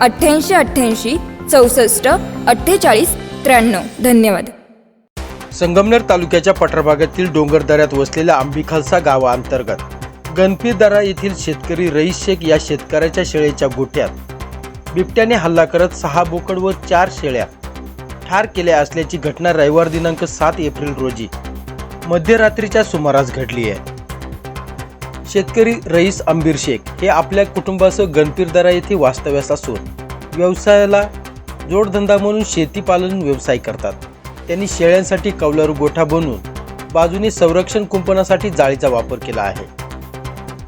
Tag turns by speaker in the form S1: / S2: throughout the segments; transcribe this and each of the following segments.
S1: अठ्ठ्याऐंशी अठ्ठ्याऐंशी चौसष्ट अठ्ठेचाळीस त्र्याण्णव. धन्यवाद.
S2: संगमनेर तालुक्याच्या पठारभागातील डोंगरदऱ्यात वसलेल्या आंबीखालसा गावाअंतर्गत गणपीदरा येथील शेतकरी रईस शेख या शेतकऱ्याच्या शेळीच्या गोठ्यात बिबट्याने हल्ला करत सहा बोकड व चार शेळ्या ठार केल्या असल्याची घटना रविवार दिनांक सात एप्रिल रोजी मध्यरात्रीच्या सुमारास घडली आहे. शेतकरी रईस अंबीर शेख हे आपल्या कुटुंबासह गणपीरदरा येथे वास्तव्यास असून व्यवसायाला जोडधंदा म्हणून शेतीपालन व्यवसाय करतात. त्यांनी शेळ्यांसाठी कौलारू गोठा बनवून बाजूने संरक्षण कुंपणासाठी जाळीचा वापर केला आहे.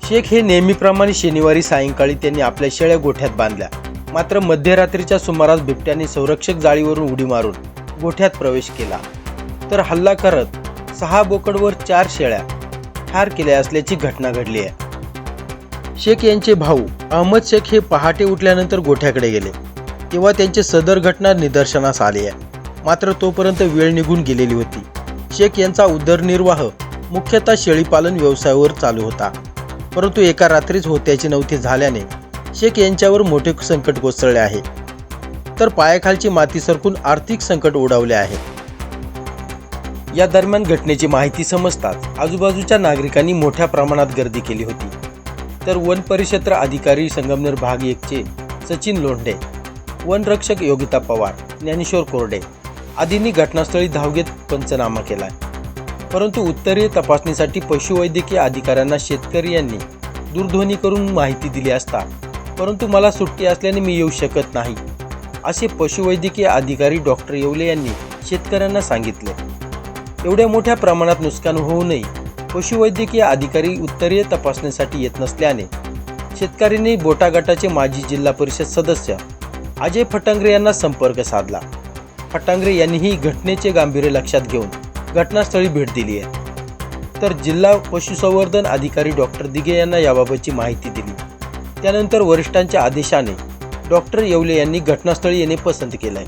S2: शेख हे नेहमीप्रमाणे शनिवारी सायंकाळी त्यांनी आपल्या शेळ्या गोठ्यात बांधल्या. मात्र मध्यरात्रीच्या सुमारास बिबट्याने संरक्षक जाळीवरून उडी मारून गोठ्यात प्रवेश केला. तर हल्ला करत सहा बोकडवर चार शेळ्या ठार केल्या असल्याची घटना घडली आहे. शेख यांचे भाऊ अहमद शेख हे पहाटे उठल्यानंतर गोठ्याकडे गेले. तेव्हा त्यांची सदर घटना निदर्शनास आली आहे. मात्र तोपर्यंत वेळ निघून गेलेली होती. शेख यांचा उदरनिर्वाह मुख्यतः शेळीपालन व्यवसायावर चालू होता. परंतु एका रात्रीच होत्याचे नव्हते झाल्याने शेख यांच्यावर मोठे संकट कोसळले आहे. तर पायाखालची माती सरकून आर्थिक संकट ओढावले आहे. या दरम्यान घटनेची माहिती समजताच आजूबाजूच्या नागरिकांनी मोठ्या प्रमाणात गर्दी केली होती. तर वन परिक्षेत्र अधिकारी संगमनेर भाग एकचे सचिन लोंढे वनरक्षक योगिता पवार ज्ञानेश्वर कोरडे आदींनी घटनास्थळी धाव घेत पंचनामा केलाय. परंतु उत्तरीय तपासणीसाठी पशुवैद्यकीय अधिकाऱ्यांना शेतकरी यांनी दूरध्वनी करून माहिती दिली असता परंतु मला सुट्टी असल्याने मी येऊ शकत नाही असे पशुवैद्यकीय अधिकारी डॉक्टर येवले यांनी शेतकऱ्यांना सांगितले. एवढ्या मोठ्या प्रमाणात नुकसान होऊ नये. पशुवैद्यकीय अधिकारी उत्तरीय तपासणीसाठी येत नसल्याने शेतकऱ्यांनी बोटा गटाचे माजी जिल्हा परिषद सदस्य अजय फटांगरे यांना संपर्क साधला. फटांगरे यांनीही घटनेचे गांभीर्य लक्षात घेऊन घटनास्थळी भेट दिली आहे. तर जिल्हा पशुसंवर्धन अधिकारी डॉक्टर दिघे यांना याबाबतची माहिती दिली. त्यानंतर वरिष्ठांच्या आदेशाने डॉक्टर येवले यांनी घटनास्थळी येणे पसंत केलंय.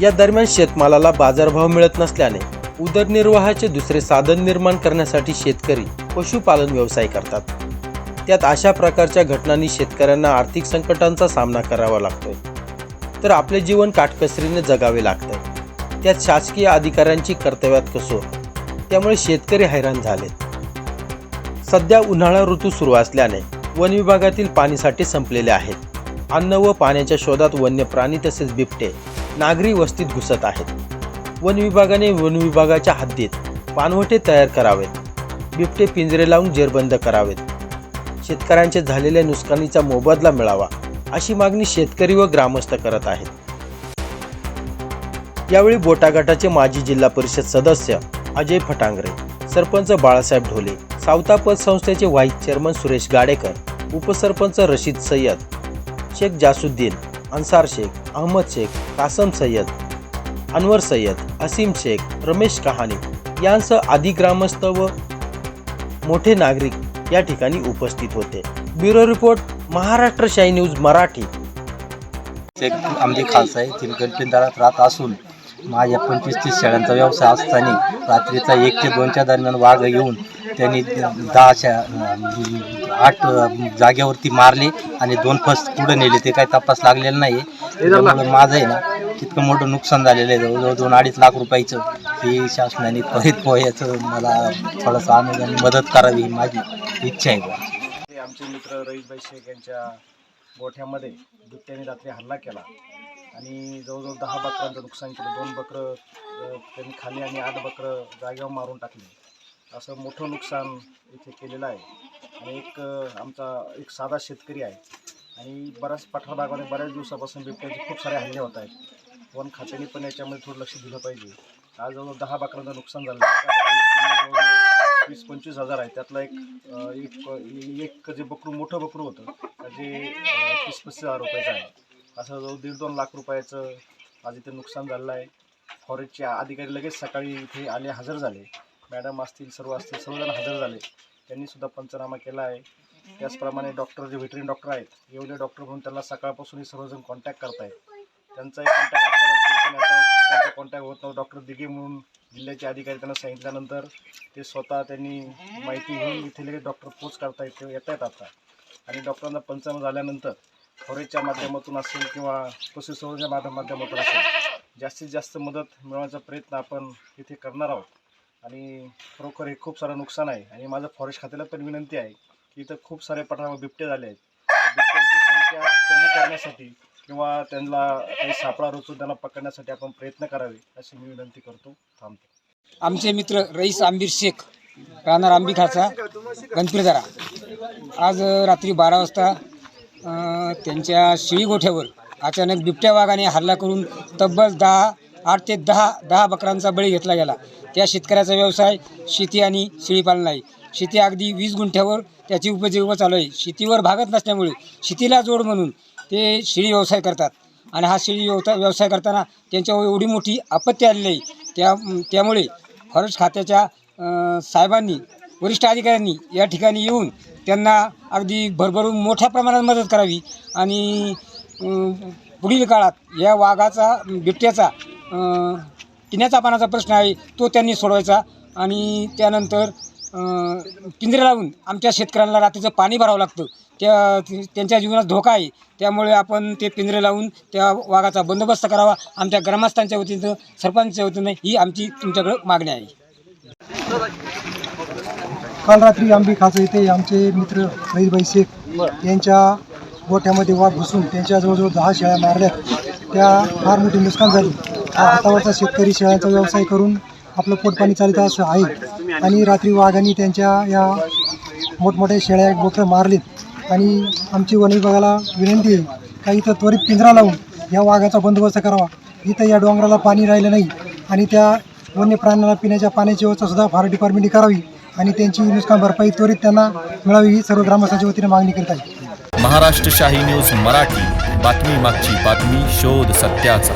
S2: या दरम्यान शेतमालाला बाजारभाव मिळत नसल्याने उदरनिर्वाहाचे दुसरे साधन निर्माण करण्यासाठी शेतकरी पशुपालन व्यवसाय करतात. त्यात अशा प्रकारच्या घटनांनी शेतकऱ्यांना आर्थिक संकटांचा सामना करावा लागतोय. तर आपले जीवन काटकसरीने जगावे लागतंय. त्यात शासकीय अधिकाऱ्यांची कर्तव्यात कसो त्यामुळे शेतकरी हैराण झाले सध्या उन्हाळा ऋतू सुरू असल्याने वन विभागातील पाणीसाठे संपलेले आहेत. अन्न व पाण्याच्या शोधात वन्य प्राणी तसेच बिबटे नागरी वस्तीत घुसत आहेत. वन विभागाने वन विभागाच्या हद्दीत पानवटे तयार करावेत. बिबटे पिंजरे लावून जेरबंद करावेत. शेतकऱ्यांच्या झालेल्या नुकसानीचा मोबदला मिळावा अशी मागणी शेतकरी व ग्रामस्थ करत आहेत. यावेळी बोटा गटाचे माजी जिल्हा परिषद सदस्य अजय फटांगरे सरपंच बाळासाहेब ढोले सावता पतसंस्थेचे व्हाईस चेअरमन सुरेश गाडेकर उपसरपंच रशीद सय्यद शेख जासुद्दीन अन्सार शेख अहमद शेख कासम सय्यद अनवर सय्यद असीम शेख रमेश कहाणी यांसह आदी ग्रामस्थ व मोठे नागरिक या ठिकाणी उपस्थित होते. ब्युरो रिपोर्ट महाराष्ट्र शाही न्यूज मराठी.
S3: एक आमची खालसा आहे तीन गणपिंदारात राहत असून माझ्या पंचवीस तीस शेळ्यांचा व्यवसाय असताना रात्रीचा एक ते दोनच्या दरम्यान वाघ येऊन त्यांनी दहाच्या आठ जागेवरती मारले आणि दोन फस पुढे नेले. ते काही तपास लागलेला नाही त्यामुळे माझं आहे ना तितकं मोठं नुकसान झालेलं आहे. जवळजवळ दोन अडीच लाख रुपयाचं हे शासनाने त्वरित पोहायचं मला थोडंसं अनुदान मदत करावी ही माझी इच्छा आहे.
S4: ते आमचे मित्र रईसभाई शेख यांच्या गोठ्यामध्ये बिबट्याने रात्री हल्ला केला. आणि जवळजवळ दहा बकरांचं नुकसान केलं. दोन बकरं त्यांनी खाली आणि आठ बकरं जागेवर मारून टाकली. असं मोठं नुकसान इथे केलेलं आहे. आणि एक आमचा एक साधा शेतकरी आहे. आणि बऱ्याच पठार भागामध्ये बऱ्याच दिवसापासून बिबट्याचे खूप सारे हल्ले होत आहेत. वन खात्याने पण याच्यामध्ये थोडं लक्ष दिलं पाहिजे. आज जवळजवळ दहा बाकरांचं नुकसान झालं. त्या वीस पंचवीस हजार आहे. त्यातला एक एक एक जे बकरू मोठं बकरू होतं त्याचे जे तीस पस्तीस हजार रुपयाचं आहे असं जवळ दीड दोन लाख रुपयाचं आज इथे नुकसान झालेलं आहे. फॉरेस्टचे अधिकारी लगेच सकाळी इथे आले हजर झाले. मॅडम असतील सर्व असतील सर्वजण हजर झाले. त्यांनीसुद्धा पंचनामा केला आहे. त्याचप्रमाणे डॉक्टर जे व्हेटरन डॉक्टर आहेत एवढे डॉक्टर म्हणून त्यांना सकाळपासून हे सर्वजण कॉन्टॅक्ट करतायत. त्यांचाही कॉन्टॅक्ट त्यांचा कॉन्टॅक्ट होत नव्हता. डॉक्टर दिघे म्हणून जिल्ह्याचे अधिकारी त्यांना सांगितल्यानंतर ते स्वतः त्यांनी माहिती घेऊन इथे लगेच डॉक्टर पोच करता येत येत आहेत आता. आणि डॉक्टरांना पंचनामा झाल्यानंतर फॉरेस्टच्या माध्यमातून असेल किंवा पशुसंवर्धनच्या माध्य माध्यमातून असेल जास्तीत जास्त मदत मिळवण्याचा प्रयत्न आपण इथे करणार आहोत. आणि खरोखर हे खूप सारं नुकसान आहे. आणि माझं फॉरेस्ट खात्याला पण विनंती आहे इथं खूप सारे पठारावर बिबटे झाले आहेत. बिबट्यांची संख्या कमी करण्यासाठी किंवा त्यांना काही सापळा रचून त्यांना पकडण्यासाठी आपण प्रयत्न करावे अशी मी विनंती करतो. थांबतो.
S5: आमचे मित्र रईस आंबीर शेख राहणार आंबी खाचा गणपतीदारा आज रात्री बारा वाजता त्यांच्या शिळीगोठ्यावर अचानक बिबट्या वाघाने हल्ला करून तब्बल दहा आठ ते दहा दहा बकरांचा बळी घेतला गेला. त्या शेतकऱ्याचा व्यवसाय शेती आणि शेळीपालन आहे. शेती अगदी वीस गुंठ्यावर त्याची उपजीविका चालू आहे. शेतीवर भागत नसल्यामुळे शेतीला जोड म्हणून ते शेळी व्यवसाय करतात. आणि हा शेळी व्यवसाय व्यवसाय करताना त्यांच्यावर एवढी मोठी आपत्ती आलेली आहे. त्या त्यामुळे फॉरेस्ट खात्याच्या साहेबांनी वरिष्ठ अधिकाऱ्यांनी या ठिकाणी येऊन त्यांना अगदी भरभरून मोठ्या प्रमाणात मदत करावी. आणि पुढील काळात या वाघाचा बिबट्याचा पिण्याचा पाण्याचा प्रश्न आहे तो त्यांनी सोडवायचा. आणि त्यानंतर पिंजरे लावून आमच्या शेतकऱ्यांना रात्रीचं पाणी भरावं लागतं. त्या त्यांच्या जीवनात धोका आहे. त्यामुळे आपण ते पिंजरे लावून त्या वाघाचा बंदोबस्त करावा. आमच्या ग्रामस्थांच्या वतीनं सरपंचच्या वतीनं ही आमची तुमच्याकडं मागणी आहे.
S6: काल रात्री आंबी खाचं येथे आमचे मित्र भाई शेख यांच्या गोठ्यामध्ये वाघ घुसून त्यांच्या जवळजवळ दहा शेळ्या मारल्या त्या फार मोठी नुकसान झाली. हा हातावरचा शेतकरी शेळ्यांचा व्यवसाय करून आपलं पोटपाणी चालित असं आहे. आणि रात्री वाघांनी त्यांच्या या मोठमोठ्या शेळ्या बोकडं मारलीत. आणि आमची वन विभागाला विनंती आहे का इथं त्वरित पिंजरा लावून या वाघाचा बंदोबस्त करावा. इथं या डोंगराला पाणी राहिलं नाही. आणि त्या वन्य प्राण्यांना पिण्याच्या पाण्याची व्यवस्थासुद्धा फार डिपार्टमेंटने करावी. आणि त्यांची नुकसान भरपाई त्वरित त्यांना मिळावी ही सर्व ग्रामस्थांच्या वतीने मागणी करीत आहे.
S7: महाराष्ट्र शाही न्यूज मराठी. बातमी मागची बातमी शोध सत्याचा.